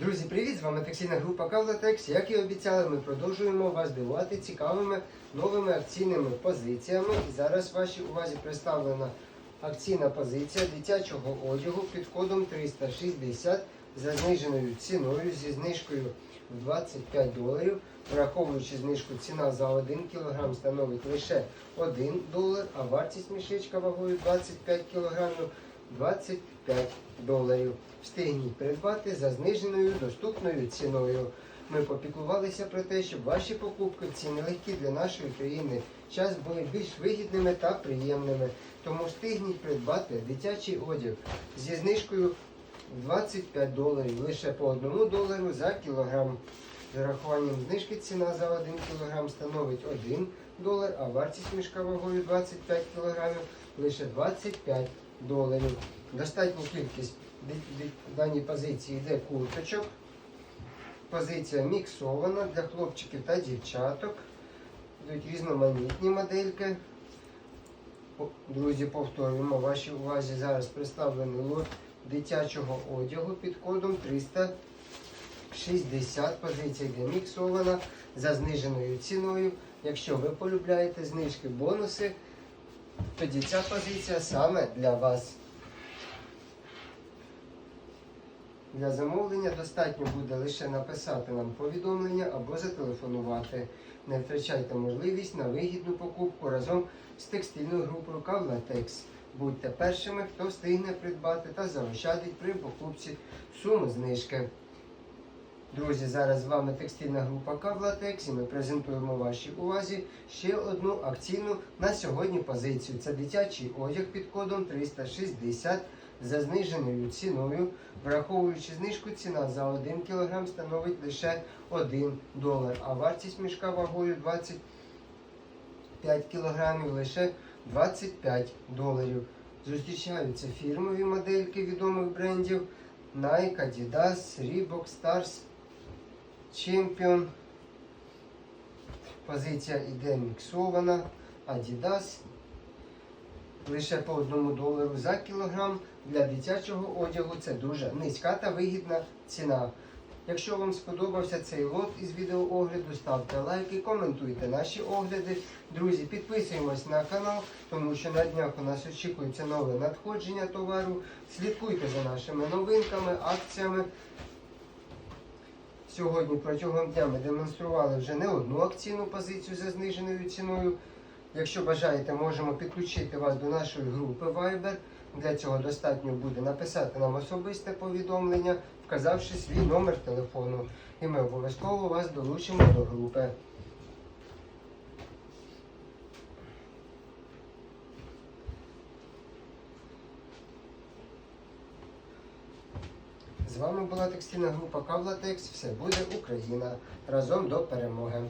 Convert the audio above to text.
Друзі, привіт! З вами текстильна група Кавлатекс. Як і обіцяли, ми продовжуємо вас дивувати цікавими новими акційними позиціями. І зараз вашій увазі представлена акційна позиція дитячого одягу під кодом 360 за зниженою ціною зі знижкою в 25 доларів. Враховуючи знижку, ціна за 1 кг становить лише 1 долар, а вартість мішечка вагою 25 кг 25 доларів. Встигніть придбати за зниженою доступною ціною. Ми попіклувалися про те, щоб ваші покупки в ці нелегкі для нашої країни час були більш вигідними та приємними. Тому встигніть придбати дитячий одяг зі знижкою 25 доларів лише по 1 долару за кілограм. З урахуванням знижки ціна за 1 кг становить 1 долар, а вартість мішка вагою 25 кг лише 25 доларів. Достатня кількість в даній позиції йде курточок. Позиція міксована для хлопчиків та дівчаток. Йдуть різноманітні модельки. Друзі, повторюємо, вашій увазі зараз представлений лот дитячого одягу під кодом 360. Позиція йде міксована за зниженою ціною. Якщо ви полюбляєте знижки, бонуси, тоді ця позиція саме для вас. Для замовлення достатньо буде лише написати нам повідомлення або зателефонувати. Не втрачайте можливість на вигідну покупку разом з текстильною групою Кавлатекс. Будьте першими, хто встигне придбати та заощадить при покупці суму знижки. Друзі, зараз з вами текстильна група Кавлатекс і ми презентуємо вашій увазі ще одну акційну на сьогодні позицію. Це дитячий одяг під кодом 360 за зниженою ціною. Враховуючи знижку, ціна за 1 кг становить лише 1 долар, а вартість мішка вагою 25 кг лише 25 доларів. Зустрічаються фірмові модельки відомих брендів Nike, Adidas, Reebok, Stars, Champion. Позиція іде міксована, Adidas. Лише по одному долару за кілограм. Для дитячого одягу це дуже низька та вигідна ціна. Якщо вам сподобався цей лот із відеоогляду, ставте лайки, коментуйте наші огляди. Друзі, підписуємось на канал, тому що на днях у нас очікується нове надходження товару. Слідкуйте за нашими новинками, акціями. Сьогодні протягом дня ми демонстрували вже не одну акційну позицію за зниженою ціною. Якщо бажаєте, можемо підключити вас до нашої групи Viber. Для цього достатньо буде написати нам особисте повідомлення, вказавши свій номер телефону. І ми обов'язково вас долучимо до групи. З вами була текстильна група Кавлатекс. Все буде Україна. Разом до перемоги.